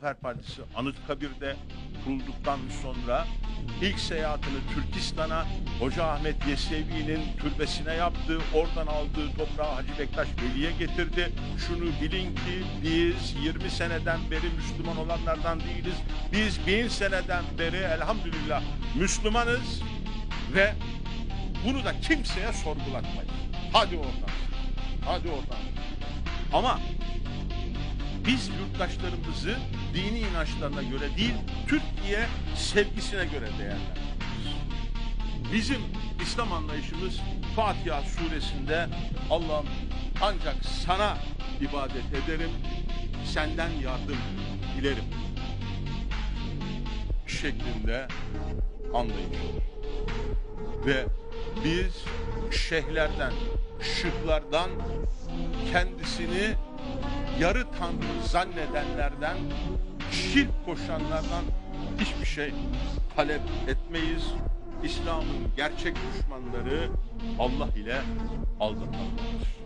Zafer Partisi Anıtkabir'de kurulduktan sonra ilk seyahatini Türkistan'a Hoca Ahmet Yesevi'nin türbesine yaptı. Oradan aldığı toprağı Hacı Bektaş Veli'ye getirdi. Şunu bilin ki biz 20 seneden beri Müslüman olanlardan değiliz. Biz bin seneden beri elhamdülillah Müslümanız ve bunu da kimseye sorgulatmayız. Hadi oradan. Hadi oradan. Ama biz yurttaşlarımızı dini inançlarına göre değil, Türkiye sevgisine göre değerlendiriyoruz. Bizim İslam anlayışımız Fatiha suresinde Allah'ım ancak sana ibadet ederim, senden yardım dilerim şeklinde anlayış olur. Ve biz şeyhlerden, şıklardan kendisini yarı tanrı zannedenlerden, şirk koşanlardan hiçbir şey talep etmeyiz. İslam'ın gerçek düşmanları Allah ile aldatanlardır.